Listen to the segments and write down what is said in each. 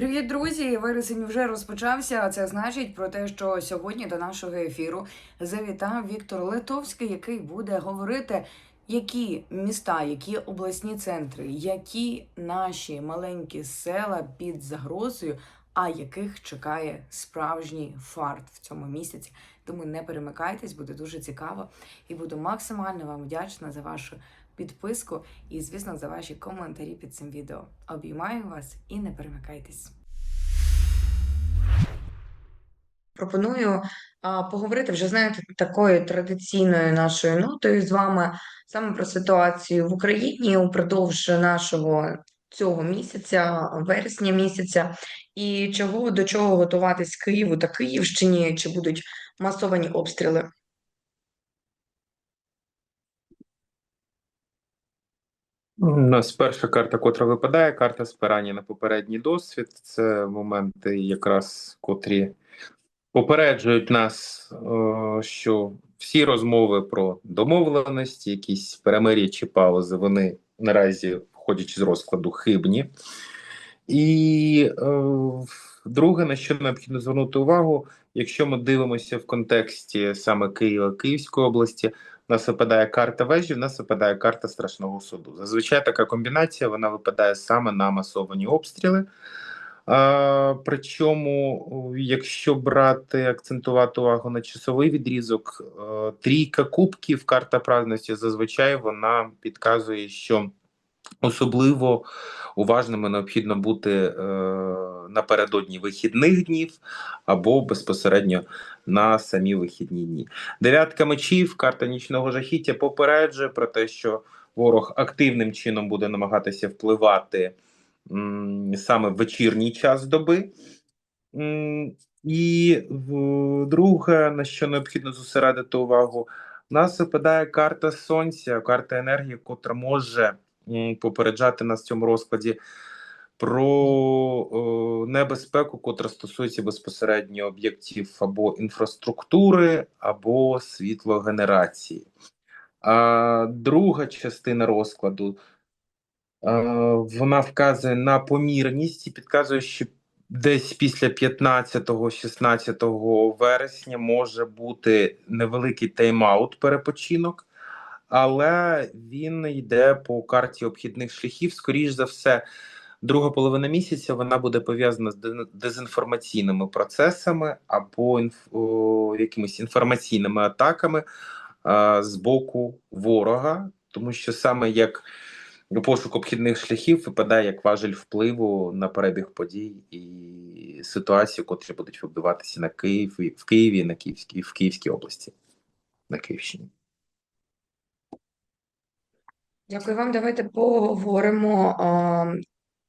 Привіт, друзі! Вересень вже розпочався. Це значить про те, що сьогодні до нашого ефіру завітав Віктор Литовський, який буде говорити, які міста, які обласні центри, які наші маленькі села під загрозою, а яких чекає справжній фарт в цьому місяці. Тому не перемикайтесь, буде дуже цікаво і буду максимально вам вдячна за вашу підписку і, звісно, за ваші коментарі під цим відео. Обіймаю вас і не перемикайтесь. Пропоную а, поговорити вже знаєте такою традиційною нашою нотою з вами саме про ситуацію в Україні упродовж нашого цього місяця, вересня місяця, і чого до чого готуватись Києву та Київщині, чи будуть масовані обстріли. У нас перша карта, котра випадає, карта спирання на попередній досвід. Це моменти, якраз котрі попереджують нас, що всі розмови про домовленості, якісь перемир'я чи паузи, вони наразі, виходячи з розкладу, хибні. І е, друге, на що необхідно звернути увагу, якщо ми дивимося в контексті саме Києва, Київської області, в нас випадає карта вежі, в нас випадає карта страшного суду. Зазвичай така комбінація вона випадає саме на масовані обстріли. А, Причому, якщо брати, акцентувати увагу на часовий відрізок, е, трійка кубків, карта праздності, зазвичай вона підказує, що особливо уважними необхідно бути е, напередодні вихідних днів або безпосередньо на самі вихідні дні. Дев'ятка мечів, карта нічного жахіття попереджує про те, що ворог активним чином буде намагатися впливати м, саме в вечірній час доби. М, І в- друге, на що необхідно зосередити увагу, у нас випадає карта сонця, карта енергії, котра може попереджати нас в цьому розкладі про о, небезпеку, котра стосується безпосередньо об'єктів або інфраструктури, або світлогенерації. А друга частина розкладу е, вона вказує на помірність і підказує, що десь після 15-16 вересня може бути невеликий тайм-аут перепочинок, але він йде по карті обхідних шляхів. Скоріш за все, друга половина місяця вона буде пов'язана з дезінформаційними процесами або інф... якимись інформаційними атаками а, з боку ворога, тому що саме як пошук обхідних шляхів випадає як важель впливу на перебіг подій і ситуацію, котрі будуть відбуватися на Київ в Києві, на Київській в Київській області, на Київщині. Дякую вам. Давайте поговоримо,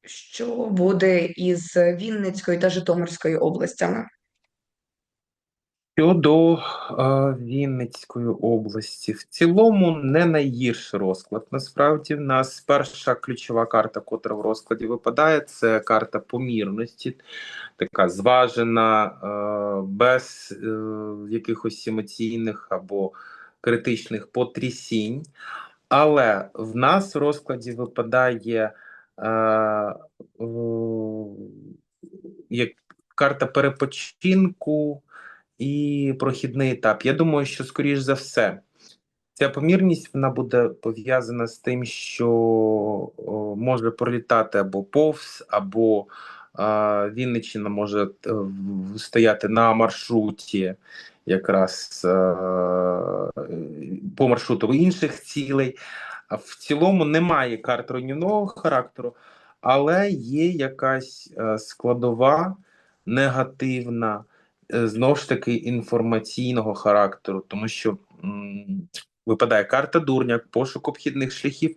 що буде із Вінницькою та Житомирською областями. Щодо Вінницької області, в цілому не найгірший розклад. Насправді, в нас перша ключова карта, котра в розкладі випадає, це карта помірності, така зважена, без е, якихось емоційних або критичних потрясінь. Але в нас в розкладі випадає е, е, як карта перепочинку і прохідний етап. Я думаю, що скоріш за все, ця помірність вона буде пов'язана з тим, що о, може пролітати або повз, або а, Вінниччина може е, стояти на маршруті, якраз е, по маршруту інших цілей. В цілому немає карт руйнівного характеру, але є якась е, складова негативна е, знову ж таки інформаційного характеру, тому що м, випадає карта дурня, пошук обхідних шляхів,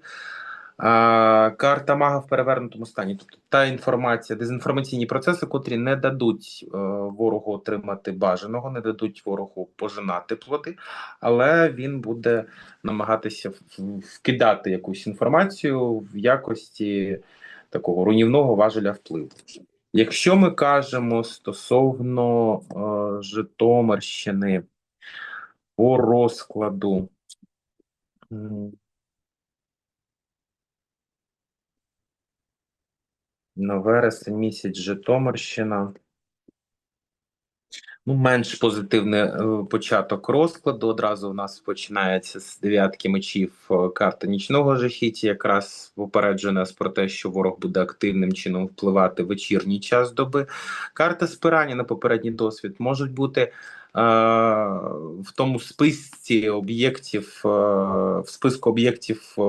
карта мага в перевернутому стані. Тобто та інформація, дезінформаційні процеси, котрі не дадуть е, ворогу отримати бажаного, не дадуть ворогу пожинати плоди, але він буде намагатися вкидати якусь інформацію в якості такого руйнівного важеля впливу. Якщо ми кажемо стосовно е, Житомирщини по розкладу, На вересень місяць Житомирщина. Ну, менш позитивний е, початок розкладу. Одразу у нас починається з дев'ятки мечів е, карта нічного жахіття, якраз попереджує нас про те, що ворог буде активним чином впливати в вечірній час доби. Карта спирання на попередній досвід можуть бути е, в тому списці об'єктів, е, в списку об'єктів е,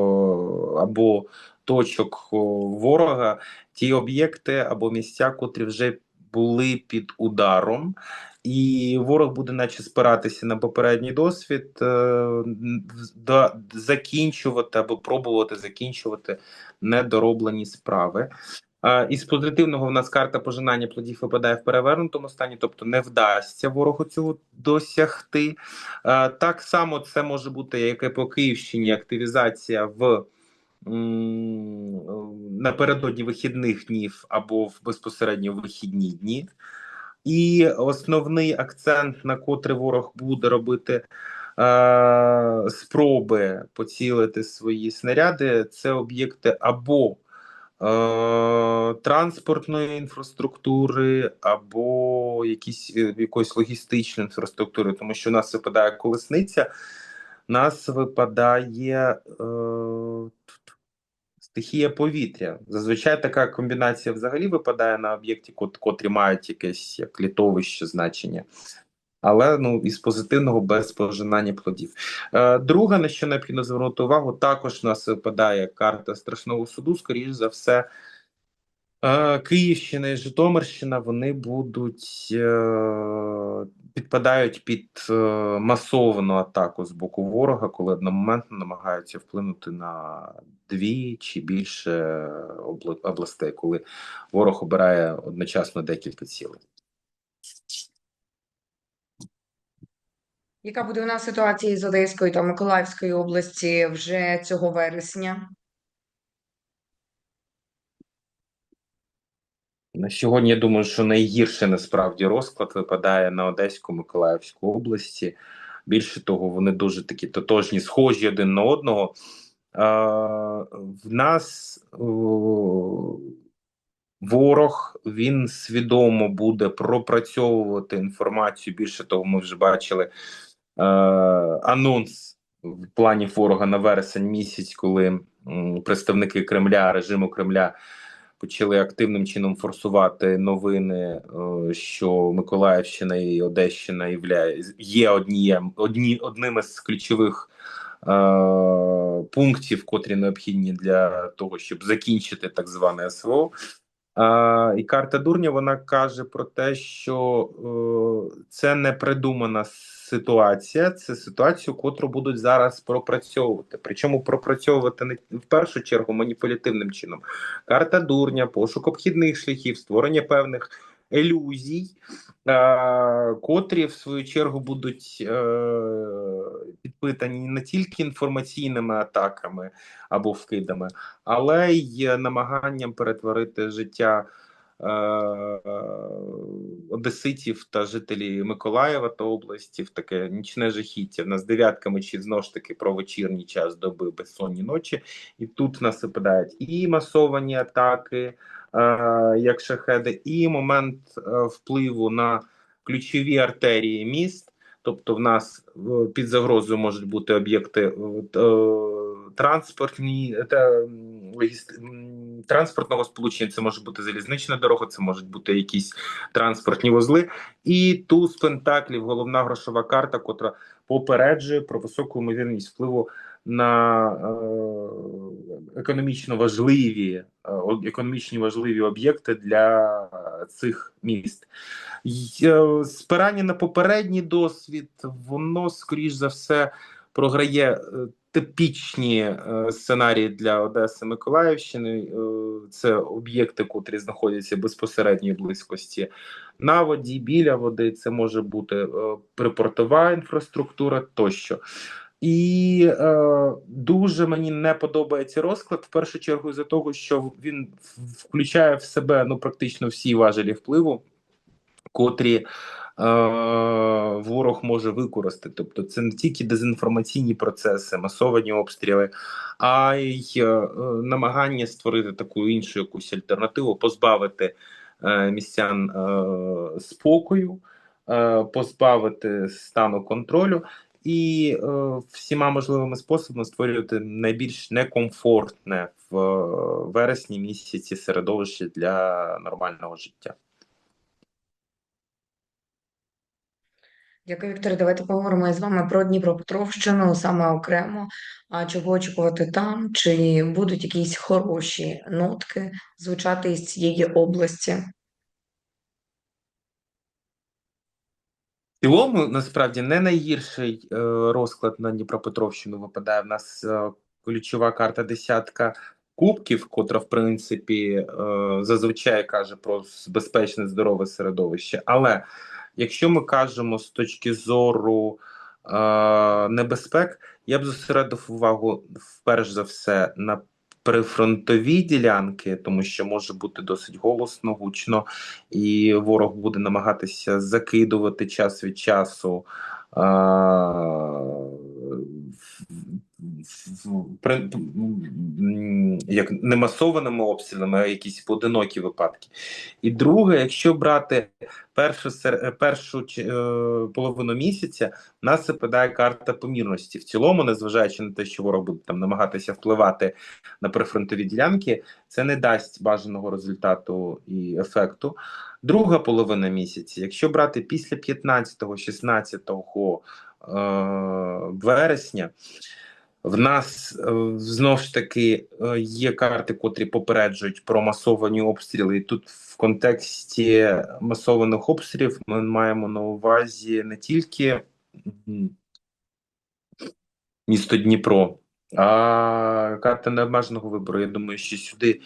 або точок ворога, ті об'єкти або місця, котрі вже були під ударом. І ворог буде, наче, спиратися на попередній досвід, е, да, закінчувати або пробувати закінчувати недороблені справи. Із позитивного в нас карта пожинання плодів випадає в перевернутому стані, тобто не вдасться ворогу цього досягти. Так само це може бути, як і по Київщині, активізація в напередодні вихідних днів або в безпосередньо вихідні дні. І основний акцент, на котрий ворог буде робити е, спроби поцілити свої снаряди, це об'єкти або е, транспортної інфраструктури, або якісь, е, якоїсь логістичної інфраструктури, тому що у нас випадає колесниця, у нас випадає. Е, Стихія повітря. Зазвичай така комбінація взагалі випадає на об'єкті, кот- котрі мають якесь як літовище значення. Але ну із позитивного без пожинання плодів. Е, друге, на що необхідно звернути увагу, також у нас випадає карта страшного суду. Скоріш за все, Київщина і Житомирщина вони будуть е, підпадають під е, масовану атаку з боку ворога, коли одномоментно намагаються вплинути на дві чи більше областей, коли ворог обирає одночасно декілька цілей. Яка буде у нас ситуація з Одеської та Миколаївської області вже цього вересня? На сьогодні я думаю, що найгірше насправді розклад випадає на Одеську Миколаївську області. Більше того, вони дуже такі тотожні, схожі один на одного. В нас ворог він свідомо буде пропрацьовувати інформацію. Більше того, ми вже бачили анонс в плані ворога на вересень місяць, коли представники Кремля, режиму Кремля почали активним чином форсувати новини, е, що Миколаївщина і Одещина є однієм, одні, одними з ключових е, пунктів, котрі необхідні для того, щоб закінчити так зване СВО. А, і карта дурня вона каже про те, що е, це не придумана ситуація, це ситуацію, котру будуть зараз пропрацьовувати. Причому пропрацьовувати не в першу чергу маніпулятивним чином. Карта дурня, пошук обхідних шляхів, створення певних ілюзій, е, котрі в свою чергу будуть е, підпитані не тільки інформаційними атаками або вкидами, але й намаганням перетворити життя одеситів та жителів Миколаєва та області в таке нічне жахіття. В нас дев'ятка мечів знову ж таки про вечірній час доби безсонні ночі, і тут в нас випадають і масовані атаки, е, як шахеди, і момент е, впливу на ключові артерії міст. Тобто, в нас е, під загрозою можуть бути об'єкти е, е, транспортні та транспортного сполучення. Це може бути залізнична дорога, це можуть бути якісь транспортні вузли. І туз пентаклів, головна грошова карта, котра попереджує про високу ймовірність впливу на е, економічно важливі е, економічно важливі об'єкти для цих міст. Е, Спирання на попередній досвід, воно скоріш за все програє е, типічні е, сценарії для Одеси Миколаївщини. Е, Це об'єкти, котрі знаходяться в безпосередній близькості на воді, біля води. Це може бути е, припортова інфраструктура тощо. І е, дуже мені не подобається розклад в першу чергу за того, що він включає в себе ну практично всі важелі впливу, котрі ворог може використати. Тобто, це не тільки дезінформаційні процеси, масовані обстріли, а й е, е, намагання створити таку іншу якусь альтернативу, позбавити е, містян е, спокою, е, позбавити стану контролю. І е, всіма можливими способами створювати найбільш некомфортне в е, вересні місяці середовище для нормального життя. Дякую, Вікторе. Давайте поговоримо з вами про Дніпропетровщину саме окремо. А чого очікувати там? Чи будуть якісь хороші нотки звучати із цієї області? В цілому, насправді, не найгірший е, розклад на Дніпропетровщину випадає. В нас е, ключова карта десятка кубків, котра, в принципі, е, зазвичай каже про безпечне здорове середовище. Але якщо ми кажемо з точки зору е, небезпек, я б зосередив увагу перш за все на прифронтові ділянки, тому що може бути досить голосно, гучно, і ворог буде намагатися закидувати час від часу. В- як не масованими обстрілами, а якісь поодинокі випадки. І друге, якщо брати першу першу е, половину місяця, в нас випадає карта помірності. В цілому, незважаючи на те, що ворог буде там намагатися впливати на прифронтові ділянки, це не дасть бажаного результату і ефекту. Друга половина місяця, якщо брати після 15-16 е, вересня, в нас е, знов ж таки е, є карти, котрі попереджують про масовані обстріли. І тут в контексті масованих обстрілів ми маємо на увазі не тільки місто Дніпро, а карта необмеженого вибору. Я думаю, що сюди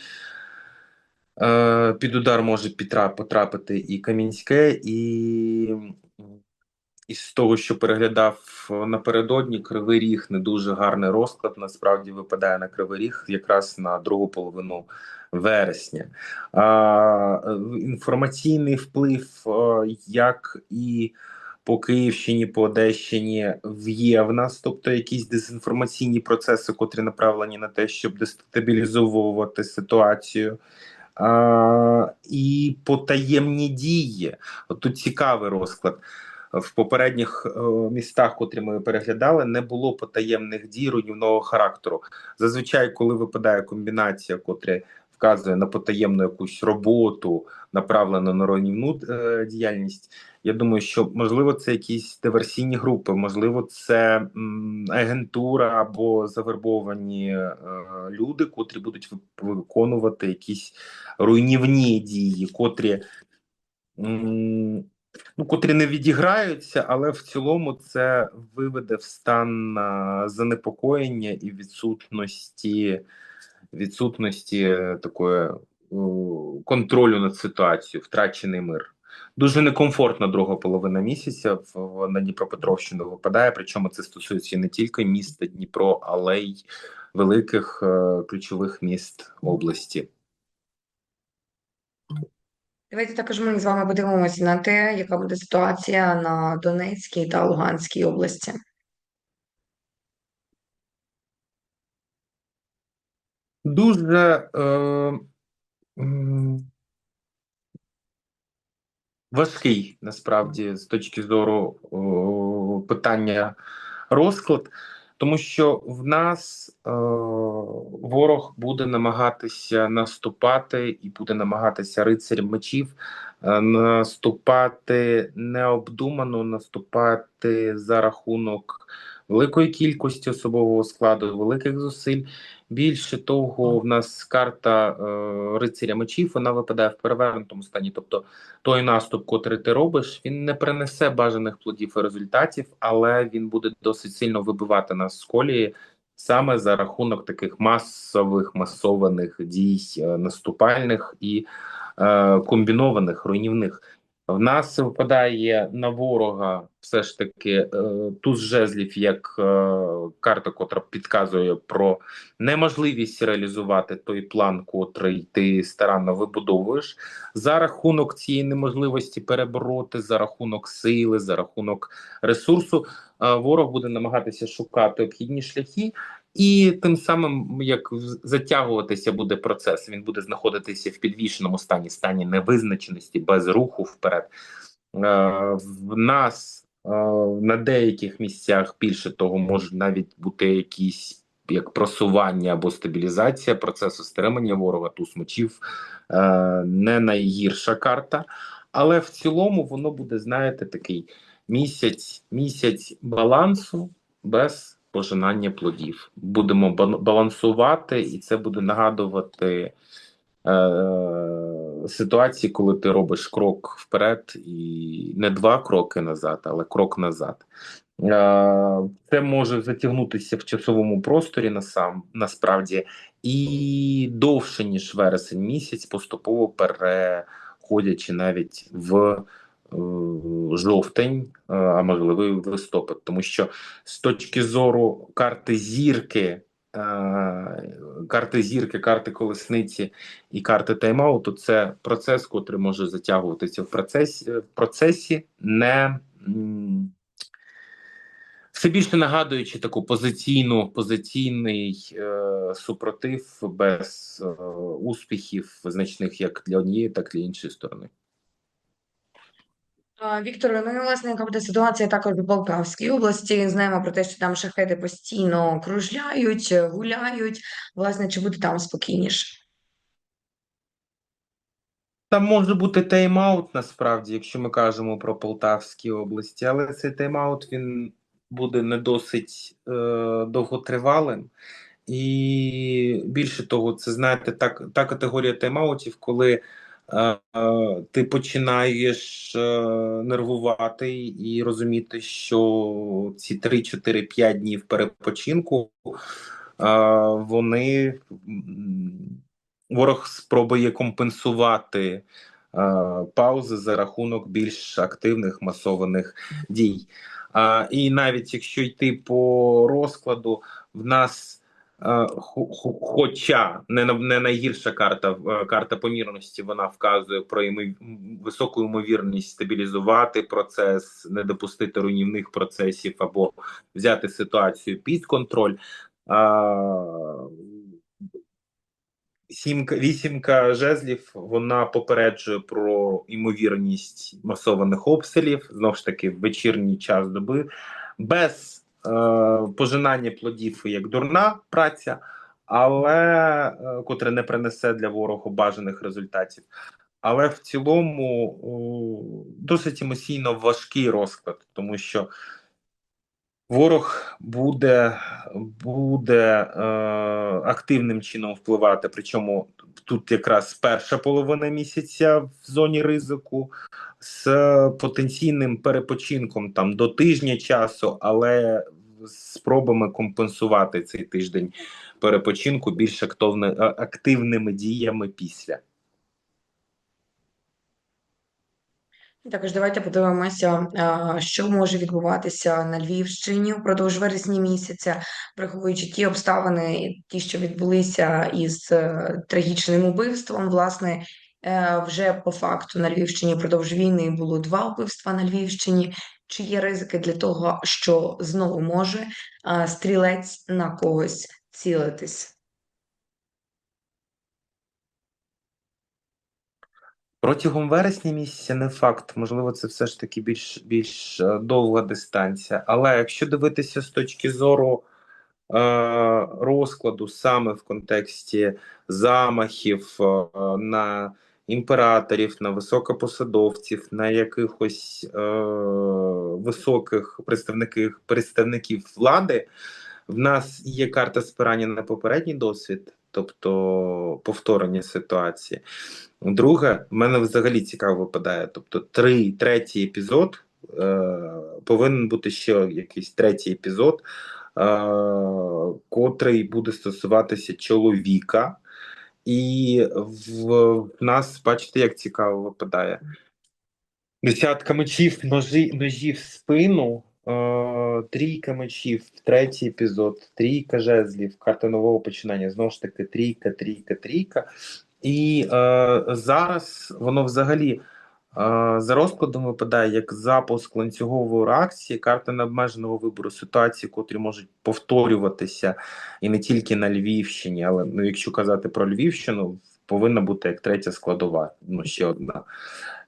е, під удар може потрапити і Кам'янське, і із того, що переглядав напередодні, Кривий Ріг не дуже гарний розклад. Насправді випадає на Кривий Ріг якраз на другу половину вересня. А, е, інформаційний вплив, е, як і по Київщині, по Одещині є в нас, тобто якісь дезінформаційні процеси, котрі направлені на те, щоб дестабілізовувати ситуацію. А, і потаємні дії. От тут цікавий розклад. В попередніх е, містах, котрі ми переглядали, не було потаємних дій руйнівного характеру. Зазвичай, коли випадає комбінація, котра вказує на потаємну якусь роботу, направлену на руйнівну е, діяльність, я думаю, що можливо це якісь диверсійні групи, можливо, це агентура або завербовані е, люди, котрі будуть ви- виконувати якісь руйнівні дії, котрі. Ну, котрі не відіграються, але в цілому це виведе в стан занепокоєння і відсутності відсутності такої контролю над ситуацією, втрачений мир. Дуже некомфортна друга половина місяця в на Дніпропетровщину випадає. Причому це стосується не тільки міста Дніпро, але й великих е, ключових міст області. Давайте також ми з вами подивимося на те, яка буде ситуація на Донецькій та Луганській області. Дуже е, важкий насправді з точки зору о, питання розклад, тому що в нас е, ворог буде намагатися наступати і буде намагатися рицарь мечів е, наступати необдумано, наступати за рахунок великої кількості особового складу, великих зусиль. Більше того, в нас карта е, рицаря мечів вона випадає в перевернутому стані. Тобто той наступ, котрий ти робиш, він не принесе бажаних плодів і результатів, але він буде досить сильно вибивати нас з колії саме за рахунок таких масових масованих дій е, наступальних і е, комбінованих руйнівних. В нас випадає на ворога все ж таки е, туз жезлів як е, карта, котра підказує про неможливість реалізувати той план, котрий ти старанно вибудовуєш. За рахунок цієї неможливості перебороти, за рахунок сили, за рахунок ресурсу, е, ворог буде намагатися шукати обхідні шляхи. І тим самим як затягуватися буде процес, він буде знаходитися в підвішеному стані, стані невизначеності, без руху вперед. Е, в нас е, на деяких місцях більше того, може навіть бути якісь як просування або стабілізація процесу стримання ворога, туз мечів е, не найгірша карта, але в цілому воно буде, знаєте, такий місяць, місяць балансу без пожинання плодів. Будемо балансувати, і це буде нагадувати е, ситуації, коли ти робиш крок вперед і не два кроки назад, але крок назад. Е, Це може затягнутися в часовому просторі насам, насправді і довше, ніж вересень місяць, поступово переходячи навіть в жовтень, е, а можливо листопад, тому що з точки зору карти зірки, е, карти зірки, карти колесниці і карти тайм-ауту, це процес, котрий може затягуватися в процесі, в процесі не все більше нагадуючи таку позиційну позиційний е, супротив без е, успіхів значних як для однієї, так і для іншої сторони. А, Вікторе, ну власне, яка буде ситуація також у Полтавській області? Знаємо про те, що там шахеди постійно кружляють, гуляють. Власне, чи буде там спокійніше? Там може бути тайм-аут насправді, якщо ми кажемо про Полтавські області, але цей тайм-аут він буде не досить е, довготривалим. І більше того, це знаєте, так, та категорія тайм-аутів, коли ти починаєш е, нервувати і розуміти, що ці 3, 4, 5 днів перепочинку е, вони ворог спробує компенсувати е, паузи за рахунок більш активних масованих дій. І навіть якщо йти по розкладу, в нас е, хоча не, не найгірша карта, е, карта помірності, вона вказує про високу ймовірність стабілізувати процес, не допустити руйнівних процесів або взяти ситуацію під контроль. А, Сімка, вісімка жезлів, вона попереджує про ймовірність масованих обстрілів, знову ж таки, в вечірній час доби, без е, пожинання плодів як дурна праця, але е, котре не принесе для ворога бажаних результатів. Але в цілому досить емоційно важкий розклад, тому що Ворог буде, буде е, активним чином впливати. Причому тут якраз перша половина місяця в зоні ризику з потенційним перепочинком там до тижня часу, але спробами компенсувати цей тиждень перепочинку більш активне, активними діями після. Також давайте подивимося, що може відбуватися на Львівщині впродовж вересня місяця, враховуючи ті обставини, ті, що відбулися із е, трагічним убивством. Власне, е, вже по факту на Львівщині впродовж війни було два вбивства на Львівщині. Чи є ризики для того, що знову може стрілець на когось цілитись? Протягом вересня місяця не факт, можливо, це все ж таки більш більш е, довга дистанція. Але якщо дивитися з точки зору е, розкладу саме в контексті замахів е, на імператорів, на високопосадовців, на якихось е, високих представників, представників влади, в нас є карта спирання на попередній досвід, тобто повторення ситуації. Друге, в мене взагалі цікаво випадає. Тобто, три, третій епізод е, повинен бути ще якийсь третій епізод, е, котрий буде стосуватися чоловіка. І в, в нас, бачите, як цікаво випадає. Десятка мечів, ножі, ножі в спину, трійка мечів, третій епізод, трійка жезлів, карта нового починання. Знову ж таки, трійка, трійка, трійка. І е, зараз воно взагалі е, за розкладом випадає як запуск ланцюгової реакції, карта необмеженого вибору ситуації, котрі можуть повторюватися і не тільки на Львівщині, але ну, якщо казати про Львівщину, повинна бути як третя складова, ну ще одна.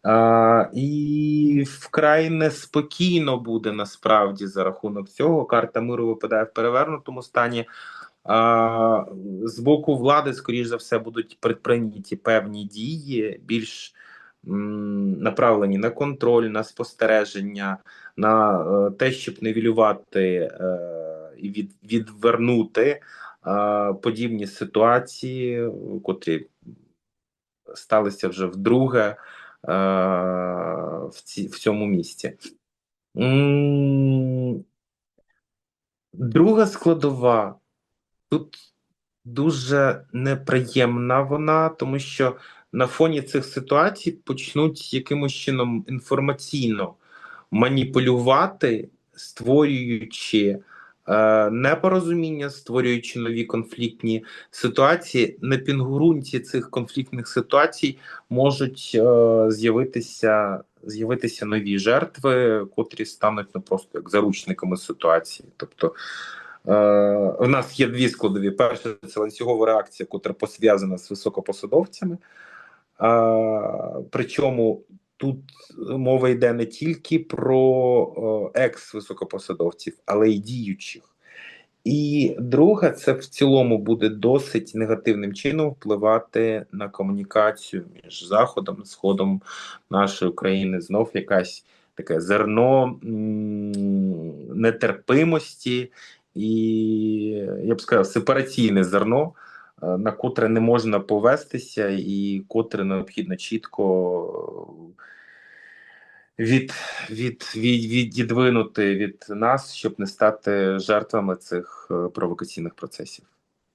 А, і вкрай неспокійно буде насправді за рахунок цього. Карта миру випадає в перевернутому стані. А, з боку влади, скоріш за все, будуть предприйняті певні дії, більш м, направлені на контроль, на спостереження, на е, те, щоб невілювати е, і від, відвернути е, подібні ситуації, котрі сталися вже вдруге е, в, ці, в цьому місті. Друга складова тут дуже неприємна вона, тому що на фоні цих ситуацій почнуть якимось чином інформаційно маніпулювати, створюючи непорозуміння, створюючи нові конфліктні ситуації. На пінгурунті цих конфліктних ситуацій можуть е, з'явитися з'явитися нові жертви, котрі стануть ну просто як заручниками ситуації. Тобто е, у нас є дві складові: перша це ланцюгова реакція, котра посв'язана з високопосадовцями. Е, причому тут мова йде не тільки про е, екс-високопосадовців, але й діючих. І друге, це в цілому буде досить негативним чином впливати на комунікацію між Заходом і Сходом нашої України. Знов якась таке зерно нетерпимості і, я б сказав, сепараційне зерно, е, на котре не можна повестися, і котре необхідно чітко від, від, від, відідвинути від нас, щоб не стати жертвами цих е, провокаційних процесів.